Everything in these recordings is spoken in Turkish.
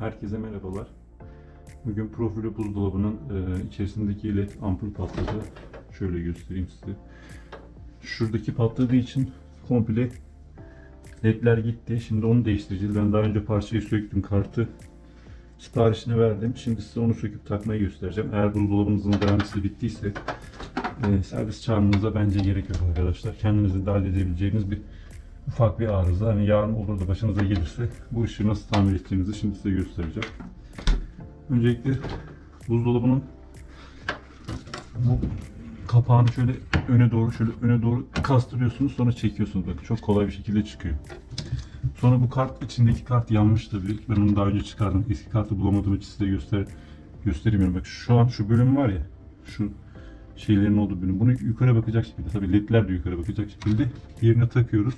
Herkese merhabalar. Bugün profili buzdolabının e, içerisindeki led ampul patladı. Şöyle göstereyim size. Şuradaki patladığı için komple ledler gitti. Şimdi onu değiştireceğiz. Ben daha önce parçayı söktüm. Kartı siparişini verdim. Şimdi size onu söküp takmayı göstereceğim. Eğer buzdolabınızın garantisi bittiyse e, servis çağırmanıza bence gerek yok arkadaşlar. Kendinizi de halledebileceğiniz bir ufak bir arıza. Hani yarın olur da başınıza gelirse bu işi nasıl tamir edeceğinizi şimdi size göstereceğim. Öncelikle buzdolabının bu kapağını şöyle öne doğru şöyle öne doğru kastırıyorsunuz sonra çekiyorsunuz. Bakın çok kolay bir şekilde çıkıyor. Sonra bu kart içindeki kart yanmış tabii. Ben onu daha önce çıkardım. Eski kartı bulamadığım için size göster gösteremiyorum. Bak şu an şu bölüm var ya. Şu şeylerin olduğu bölüm. Bunu yukarı bakacak şekilde. Tabii ledler de yukarı bakacak şekilde yerine takıyoruz.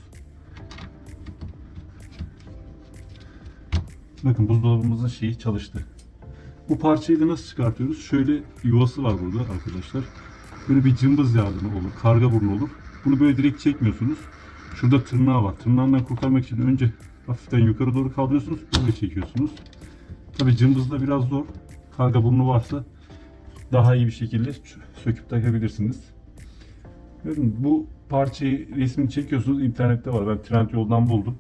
Bakın buzdolabımızın şeyi çalıştı. Bu parçayı da nasıl çıkartıyoruz? Şöyle yuvası var burada arkadaşlar. Böyle bir cımbız yardımı olur, karga burnu olur. Bunu böyle direkt çekmiyorsunuz. Şurada tırnağı var. Tırnağından kurtarmak için önce hafiften yukarı doğru kaldırıyorsunuz, böyle çekiyorsunuz. Tabi cımbızda biraz zor. Karga burnu varsa daha iyi bir şekilde söküp takabilirsiniz. Bakın bu parçayı resmini çekiyorsunuz. internette var. Ben Trendyol'dan buldum.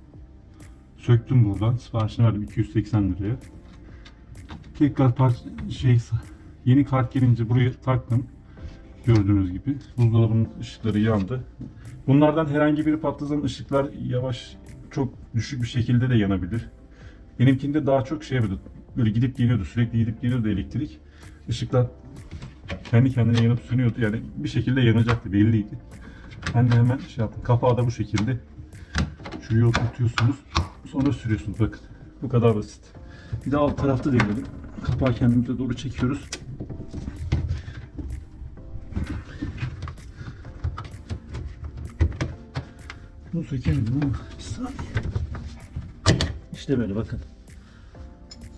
Söktüm buradan. Siparişini verdim 280 liraya. Tekrar parça şey yeni kart gelince buraya taktım. Gördüğünüz gibi buzdolabının ışıkları yandı. Bunlardan herhangi biri patlasan ışıklar yavaş çok düşük bir şekilde de yanabilir. Benimkinde daha çok şey yapıyordu. Böyle gidip geliyordu. Sürekli gidip geliyordu elektrik. Işıklar kendi kendine yanıp sönüyordu. Yani bir şekilde yanacaktı belliydi. Ben de hemen şey yaptım. Kapağı da bu şekilde şuraya oturtuyorsunuz. Sonra sürüyorsunuz. Bakın. Bu kadar basit. Bir de alt tarafta denedim. Kapağı kendimize doğru çekiyoruz. Bunu sökemedim ama bir saniye. İşte böyle bakın.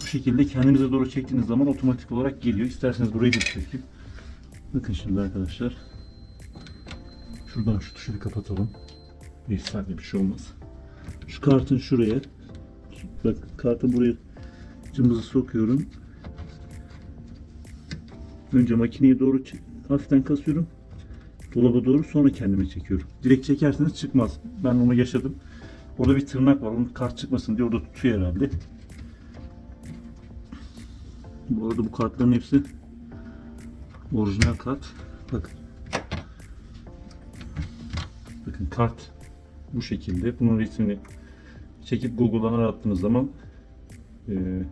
Bu şekilde kendinize doğru çektiğiniz zaman otomatik olarak geliyor. İsterseniz burayı da çekeyim. Bakın şimdi arkadaşlar. Şuradan şu tuşu bir kapatalım. Bir saniye bir şey olmaz. Şu kartın şuraya. Bak kartı buraya cımbızı sokuyorum. Önce makineye doğru hafiften kasıyorum. Dolaba doğru sonra kendime çekiyorum. Direkt çekerseniz çıkmaz. Ben onu yaşadım. Orada bir tırnak var. Onun kart çıkmasın diye orada tutuyor herhalde. Bu arada bu kartların hepsi orijinal kart. Bakın. Bakın kart bu şekilde. Bunun resmini çekip Google'dan arattığınız zaman e,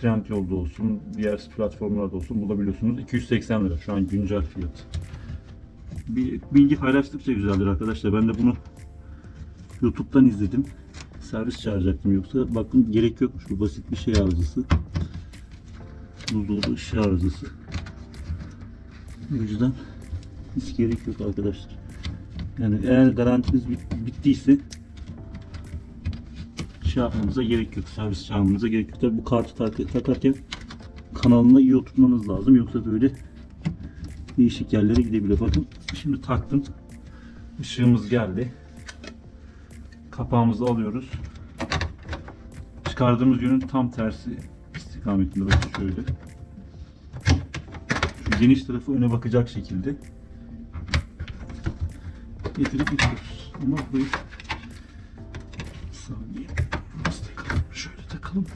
Trendyol'da olsun, diğer platformlarda olsun bulabiliyorsunuz. 280 lira şu an güncel fiyat. Bilgi paylaştıkça güzeldir arkadaşlar. Ben de bunu YouTube'dan izledim. Servis çağıracaktım yoksa bakın gerek yokmuş bu basit bir şey arızası. Buzdolabı ışığı arızası. O yüzden hiç gerek yok arkadaşlar. Yani eğer garantiniz bit- bittiyse şey yapmanıza gerek yok. Servis çağırmanıza gerek yok. Tabii bu kartı tak- takarken kanalına iyi oturtmanız lazım. Yoksa böyle değişik yerlere gidebilir. Bakın şimdi taktım. Işığımız geldi. Kapağımızı alıyoruz. Çıkardığımız yönün tam tersi istikametinde bakın şöyle. Şu geniş tarafı öne bakacak şekilde getirip itiyoruz. Ama bir saniye. Nasıl takalım? Şöyle takalım.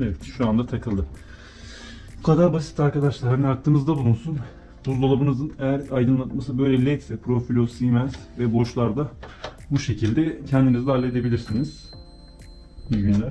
Evet şu anda takıldı. Bu kadar basit arkadaşlar. Hani aklınızda bulunsun. Buzdolabınızın eğer aydınlatması böyle led ise Profilo, Siemens ve boşlarda bu şekilde kendiniz de halledebilirsiniz. İyi günler.